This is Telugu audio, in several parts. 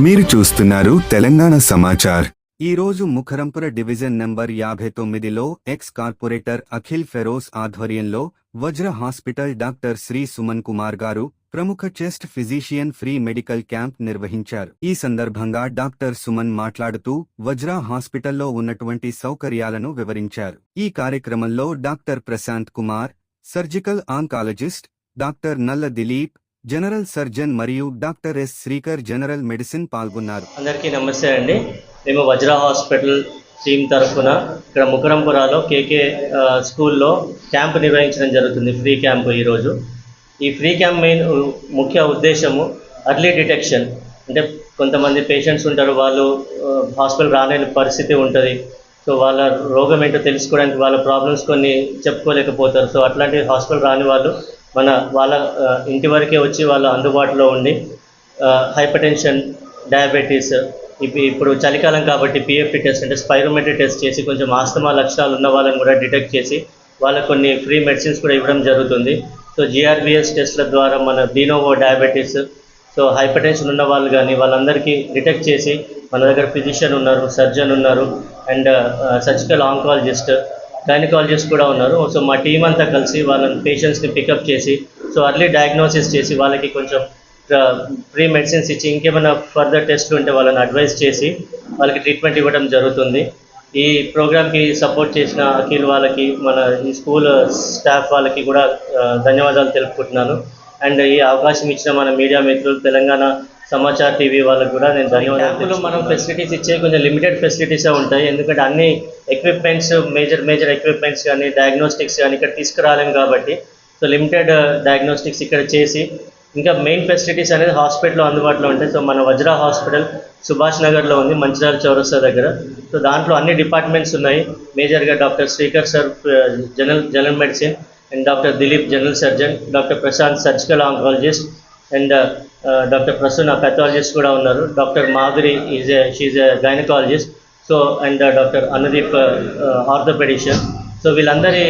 మీరు చూస్తున్నారు తెలంగాణ సమాచార్. ఈరోజు ముఖరంపుర డివిజన్ నంబర్ యాభై తొమ్మిదిలో ఎక్స్ కార్పొరేటర్ అఖిల్ ఫెరోస్ ఆధ్వర్యంలో వజ్ర హాస్పిటల్ డాక్టర్ శ్రీ సుమన్ కుమార్ గారు ప్రముఖ chest physician free medical camp నిర్వహించారు. ఈ సందర్భంగా డాక్టర్ సుమన్ మాట్లాడుతూ వజ్ర హాస్పిటల్లో ఉన్నటువంటి సౌకర్యాలను వివరించారు. ఈ కార్యక్రమంలో doctor Prashant Kumar surgical oncologist doctor Nalla Dilip general surgeon మరియు doctor S Srikar general medicine పాల్గొన్నారు. అందరికీ నమస్తే అండి. మేము వజ్ర హాస్పిటల్ టీమ్ తరఫున ఇక్కడ ముకరంపురాలో కేకే స్కూల్లో క్యాంప్ నిర్వహించడం జరుగుతుంది ఫ్రీ క్యాంప్ ఈరోజు. ఈ ఫ్రీ క్యాంప్ మెయిన్ ముఖ్య ఉద్దేశము అర్లీ డిటెక్షన్. అంటే కొంతమంది పేషెంట్స్ ఉంటారు వాళ్ళు హాస్పిటల్ రాలేని పరిస్థితి ఉంటుంది. సో వాళ్ళ రోగం ఏంటో తెలుసుకోవడానికి వాళ్ళ ప్రాబ్లమ్స్ కొన్ని చెప్పుకోలేకపోతారు. సో అట్లాంటి హాస్పిటల్ రాని వాళ్ళు మన వాళ్ళ ఇంటి వరకే వచ్చి వాళ్ళ అందుబాటులో ఉండి హైపర్ టెన్షన్ డయాబెటీస్ ఇప్పుడు చలికాలం కాబట్టి పిఎఫ్టి టెస్ట్ అంటే స్పైరోమెట్రీ టెస్ట్ చేసి కొంచెం ఆస్తమా లక్షణాలు ఉన్న వాళ్ళని కూడా డిటెక్ట్ చేసి వాళ్ళకు కొన్ని ఫ్రీ మెడిసిన్స్ కూడా ఇవ్వడం జరుగుతుంది. సో జిఆర్బిఎస్ టెస్ట్ల ద్వారా మన బీనోవో డయాబెటీస్ సో హైపర్ టెన్షన్ ఉన్న వాళ్ళు కానీ వాళ్ళందరికీ డిటెక్ట్ చేసి మన దగ్గర ఫిజిషియన్ ఉన్నారు సర్జన్ ఉన్నారు అండ్ సర్జికల్ ఆంకాలజిస్ట్ గైనకాలజిస్ట్ కూడా ఉన్నారు. సో మా టీం అంతా కలిసి వాళ్ళని పేషెంట్స్ని పికప్ చేసి సో అర్లీ డయాగ్నోసిస్ చేసి వాళ్ళకి కొంచెం uh, ఫ్రీ మెడిసిన్స్ ఇచ్చి ఇంకేమైనా ఫర్దర్ టెస్ట్లు ఉంటే వాళ్ళని అడ్వైస్ చేసి వాళ్ళకి ట్రీట్మెంట్ ఇవ్వడం జరుగుతుంది. ఈ ప్రోగ్రామ్కి సపోర్ట్ చేసిన అఖిల్ వాళ్ళకి మన ఈ స్కూల్ స్టాఫ్ వాళ్ళకి కూడా uh, ధన్యవాదాలు తెలుపుకుంటున్నాను. అండ్ ఈ అవకాశం ఇచ్చిన మన మీడియా మిత్రులు తెలంగాణ సమాచార్ టీవీ వాళ్ళకి కూడా నేను ధన్యవాదాలు మనం ఫెసిలిటీస్ ఇచ్చే కొంచెం లిమిటెడ్ ఫెసిలిటీసే ఉంటాయి. ఎందుకంటే అన్ని ఎక్విప్మెంట్స్ మేజర్ మేజర్ ఎక్విప్మెంట్స్ కానీ డయాగ్నోస్టిక్స్ కానీ ఇక్కడ తీసుకురాలేం కాబట్టి. సో లిమిటెడ్ డయాగ్నోస్టిక్స్ ఇక్కడ చేసి ఇంకా మెయిన్ ఫెసిలిటీస్ అనేది హాస్పిటల్లో అందుబాటులో ఉంటాయి. సో మన వజ్రా హాస్పిటల్ సుభాష్ నగర్లో ఉంది మంచిర్యాల చౌరస్తా దగ్గర. సో దాంట్లో అన్ని డిపార్ట్మెంట్స్ ఉన్నాయి. మేజర్గా doctor Srikar sir general general medicine and doctor Dilip general surgeon doctor Prashant surgical oncologist and doctor Prasanna pathologist కూడా ఉన్నారు. Doctor Madhuri is she's a gynaecologist so and doctor Anudeep orthopaedician so వీళ్ళందరి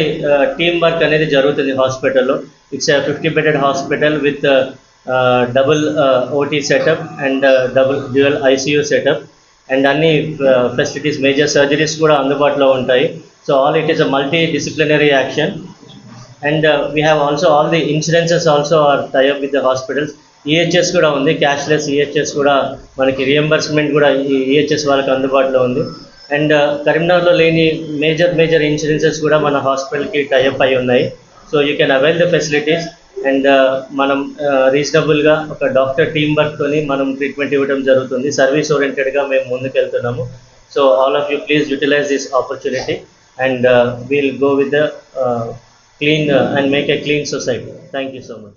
టీమ్ వర్క్ అనేది జరుగుతుంది హాస్పిటల్లో it's fifty bedded hospital with double OT setup and double dual ICU setup and అన్ని ఫెసిలిటీస్ మేజర్ సర్జరీస్ కూడా అందుబాటులో ఉంటాయి. So all it is a multi disciplinary action and we have also all the insurances also are tie up with the hospitals EHS కూడా ఉంది క్యాష్లెస్ ఈహెచ్ఎస్ కూడా మనకి రియంబర్స్మెంట్ కూడా ఈ ఈహెచ్ఎస్ వాళ్ళకి అందుబాటులో ఉంది. అండ్ uh, కరీంనగర్లో లేని మేజర్ మేజర్ ఇన్సూరెన్సెస్ కూడా మన హాస్పిటల్కి టైఅప్ అయి ఉన్నాయి. So you can avail the facilities and మనం uh, రీజనబుల్గా ఒక డాక్టర్ టీమ్ వర్క్తోని మనం ట్రీట్మెంట్ ఇవ్వడం జరుగుతుంది. సర్వీస్ ఓరియంటెడ్గా మేము ముందుకు వెళ్తున్నాము so all of you please utilise this opportunity and we'll go with the clean uh, and make a clean society. Thank you so much.